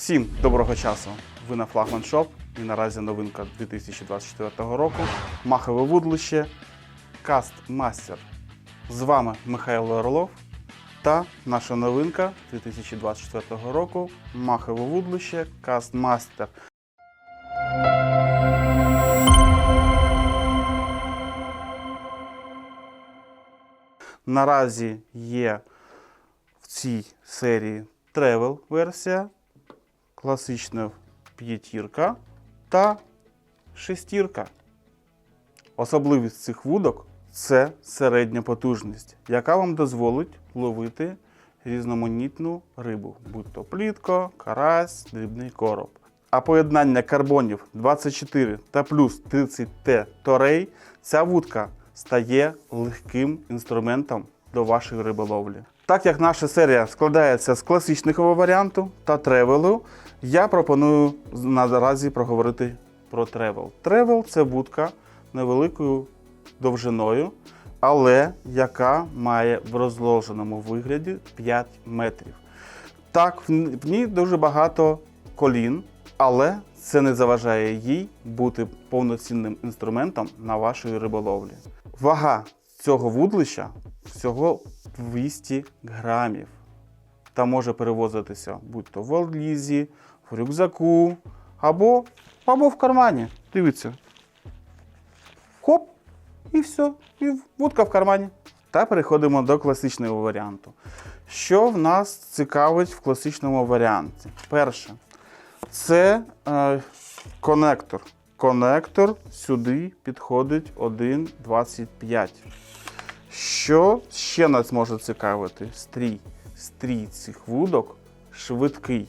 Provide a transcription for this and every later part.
Всім доброго часу! Ви на Флагман Шоп і наразі новинка 2024 року. Махове вудлище Каст Мастер. З вами Михайло Орлов та наша новинка 2024 року Махове вудлище Каст Мастер. Наразі є в цій серії тревел версія, класична п'ятірка та шестірка. Особливість цих вудок це середня потужність, яка вам дозволить ловити різноманітну рибу, будь то плітко, карась, дрібний короб. А поєднання карбонів 24 та плюс 30Т торей, ця вудка стає легким інструментом до вашої риболовлі. Так як наша серія складається з класичного варіанту та тревелу, я пропоную наразі проговорити про тревел. Тревел це вудка невеликою довжиною, але яка має в розложеному вигляді 5 метрів. Так, в ній дуже багато колін, але це не заважає їй бути повноцінним інструментом на вашій риболовлі. Вага цього вудлища всього 200 грамів та може перевозитися будь-то в валізі, в рюкзаку або, або в кармані. Дивіться. Хоп, і все, і вудка в кармані. Та переходимо до класичного варіанту. Що в нас цікавить в класичному варіанті? Перше, це е, конектор. Конектор сюди підходить 1,25. Що ще нас може цікавити? Стрій. Стрій цих вудок швидкий,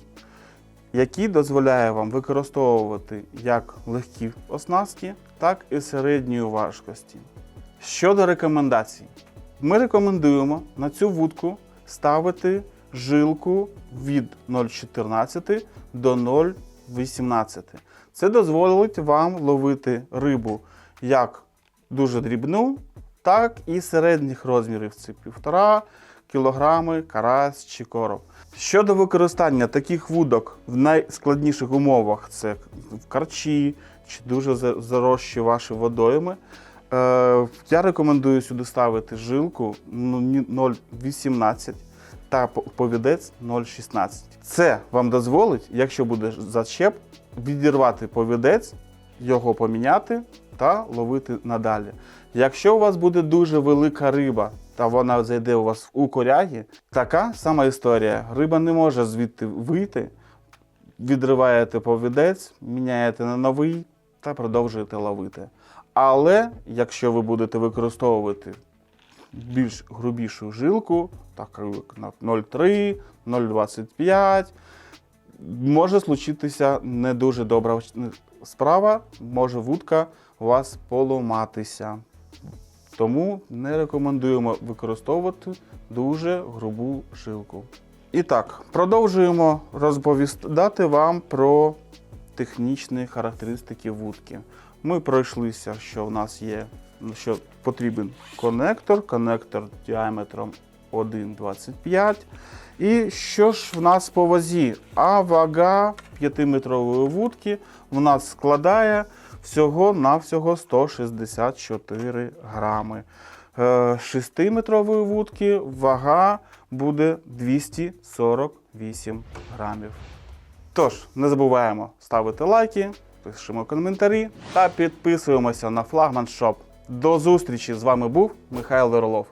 який дозволяє вам використовувати як легкі оснастки, так і середньої важкості. Щодо рекомендацій, ми рекомендуємо на цю вудку ставити жилку від 0,14 до 0,18. Це дозволить вам ловити рибу як дуже дрібну, так і середніх розмірів. Це 1,5 кілограми, карась чи короб. Щодо використання таких вудок в найскладніших умовах, це в карчі чи дуже за- заросші ваші водойми, е, я рекомендую сюди ставити жилку ну, 0,18 та повідець 0,16. Це вам дозволить, якщо буде зачеп, відірвати повідець, його поміняти та ловити надалі. Якщо у вас буде дуже велика риба, та вона зайде у вас у коряги, така сама історія. Риба не може звідти вийти, відриваєте повідець, міняєте на новий та продовжуєте ловити. Але якщо ви будете використовувати більш грубішу жилку, таку як на 0,3, 0,25, може случитися не дуже добра справа, може вудка у вас поламатися. Тому не рекомендуємо використовувати дуже грубу жилку. І так, продовжуємо розповідати вам про технічні характеристики вудки. Ми пройшлися, що в нас є, що потрібен конектор, конектор діаметром 1,25. І що ж в нас по вазі? А вага 5-метрової вудки в нас складає всього-навсього 164 грами. 6-метрової вудки вага буде 248 грамів. Тож, не забуваємо ставити лайки, пишемо коментарі та підписуємося на флагман Шоп. До зустрічі! З вами був Михайло Орлов.